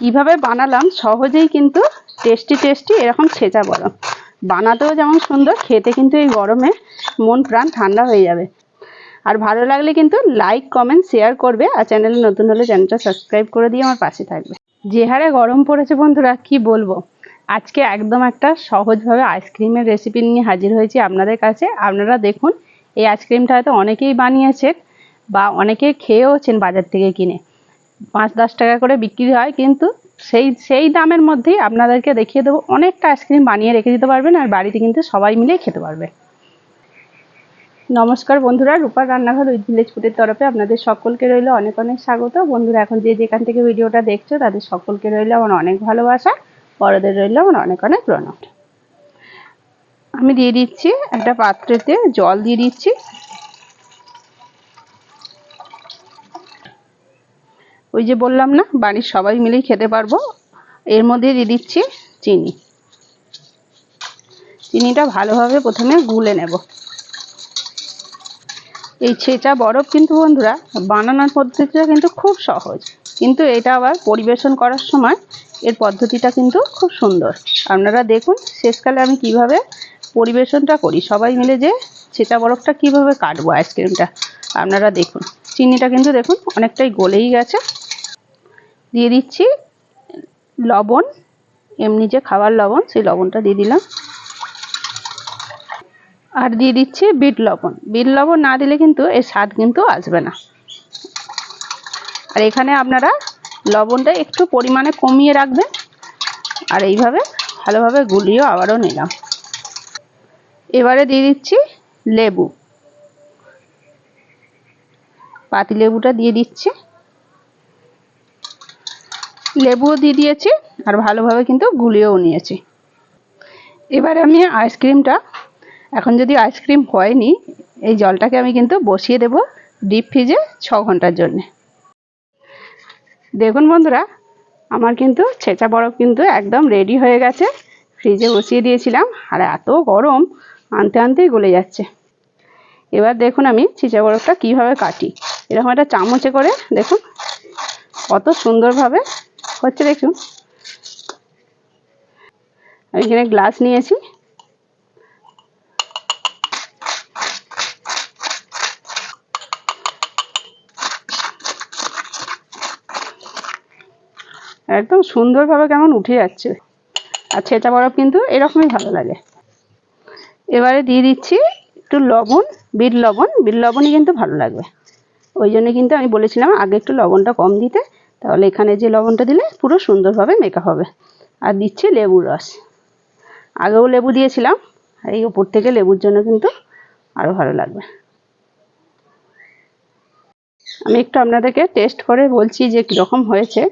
কীভাবে বানালাম সহজেই কিন্তু টেস্টি টেস্টি এরকম ছেঁচা বরফ বানাতেও যেমন সুন্দর, খেতে কিন্তু এই গরমে মন, প্রাণ ঠান্ডা হয়ে যাবে। আর ভালো লাগলে কিন্তু লাইক কমেন্ট শেয়ার করবে আর চ্যানেলে নতুন হলে চ্যানেলটা সাবস্ক্রাইব করে দিয়ে আমার পাশে থাকবে। যে হারে গরম পড়েছে বন্ধুরা, কি বলব? আজকে একদম একটা সহজভাবে আইসক্রিমের রেসিপি নিয়ে হাজির হয়েছি আপনাদের কাছে। আপনারা দেখুন, এই আইসক্রিমটা হয়তো অনেকেই বানিয়েছেন বা অনেকে খেয়েওছেন বাজার থেকে কিনে। পাঁচ, দশ টাকা করে বিক্রি হয়, কিন্তু সেই সেই দামের মধ্যেই আপনাদেরকে দেখিয়ে দেবো, অনেকটা আইসক্রিম বানিয়ে রেখে দিতে পারবেন আর বাড়িতে কিন্তু সবাই মিলেই খেতে পারবে। নমস্কার বন্ধুরা, রূপার রান্নাঘর উইথ ভিলেজ ফুডের তরফে আপনাদের সকলকে রইল অনেক অনেক স্বাগত। বন্ধুরা, এখন যে যেখান থেকে ভিডিওটা দেখছ, তাদের সকলকে রইল আমার অনেক ভালোবাসা বড়দের রইল আমার অনেক অনেক প্রণাম। আমি দিয়ে দিচ্ছি একটা পাত্রেতে জল দিয়ে দিচ্ছি। ওই যে বললাম না, বাড়ির সবাই মিলেই খেতে পারব। এর মধ্যে দিয়ে দিচ্ছি চিনি। চিনিটা ভালোভাবে প্রথমে গুলে নেব। এই ছেঁচা বরফ কিন্তু বন্ধুরা, বানানোর পদ্ধতিটা কিন্তু খুব সহজ। কিন্তু এটা আবার পরিবেশন করার সময় এর পদ্ধতিটা কিন্তু খুব সুন্দর। আপনারা দেখুন শেষকালে আমি কীভাবে পরিবেশনটা করি। সবাই মিলে যে ছেঁচা বরফটা কীভাবে কাটবো আইসক্রিমটা, আপনারা দেখুন। চিনিটা কিন্তু দেখুন অনেকটাই গলেই গেছে। দিয়ে দিচ্ছি লবণ, এমনি যে খাবার লবণ, সেই লবণটা দিয়ে দিলাম। আর দিয়ে দিচ্ছি বিট লবণ। বিট লবণ না দিলে কিন্তু এর স্বাদ কিন্তু আসবে না। আর এখানে আপনারা লবণটা একটু পরিমাণে কমিয়ে রাখবেন। আর এইভাবে ভালোভাবে গুলিয়েও আবারও নিলাম। এবারে দিয়ে দিচ্ছি লেবু। পাতি লেবুটা দিয়ে দিচ্ছি। লেবুও দিয়ে দিয়েছি আর ভালোভাবে কিন্তু গুলিয়েও নিয়েছি। এবারে আমি আইসক্রিমটা, এখন যদি আইসক্রিম হয়নি, এই জলটাকে আমি কিন্তু বসিয়ে দেব ডিপ ফ্রিজে ছ ঘণ্টার জন্যে। দেখুন বন্ধুরা, আমার কিন্তু ছেঁচা বরফ কিন্তু একদম রেডি হয়ে গেছে। ফ্রিজে বসিয়ে দিয়েছিলাম, আর এত গরম, আনতে আনতেই গলে যাচ্ছে। এবার দেখুন আমি ছিচা বরফটা কীভাবে কাটি। এরকম একটা চামচে করে দেখুন কত সুন্দরভাবে হচ্ছে দেখুন। আমি এখানে গ্লাস নিয়েছি। একদম সুন্দরভাবে কেমন উঠে যাচ্ছে। আর ছেঁচা বরফ কিন্তু এরকমই ভালো লাগে। এবারে দিয়ে দিচ্ছি একটু লবণ, বিট লবণ। বিট লবণই কিন্তু ভালো লাগবে। ওই জন্য কিন্তু আমি বলেছিলাম আগে একটু লবণটা কম দিতে, তাহলে এখানে যে লবণটা দিলে পুরো সুন্দরভাবে মেকা হবে। আর দিচ্ছি লেবুর রস। আগেও লেবু দিয়েছিলাম এই উপর থেকে লেবুর জন্য কিন্তু আরও ভালো লাগবে। আমি একটু আপনাদেরকে টেস্ট করে বলছি যে কীরকম হয়েছে।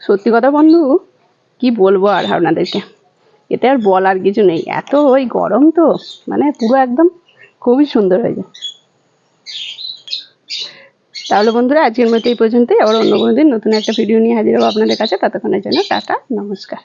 সত্যি কথা বন্ধু, কি বলব আর আপনাদেরকে? এতে আর বলার কিছু নেই। এত ওই গরম তো মানে পুরো একদম খুবই সুন্দর হয়ে যায়। তাহলে বন্ধুরা, আজকের মতো এই পর্যন্তই। আবার অন্য কোনো দিন নতুন একটা ভিডিও নিয়ে হাজির হব আপনাদের কাছে। ততক্ষণের জন্য টাটা, নমস্কার।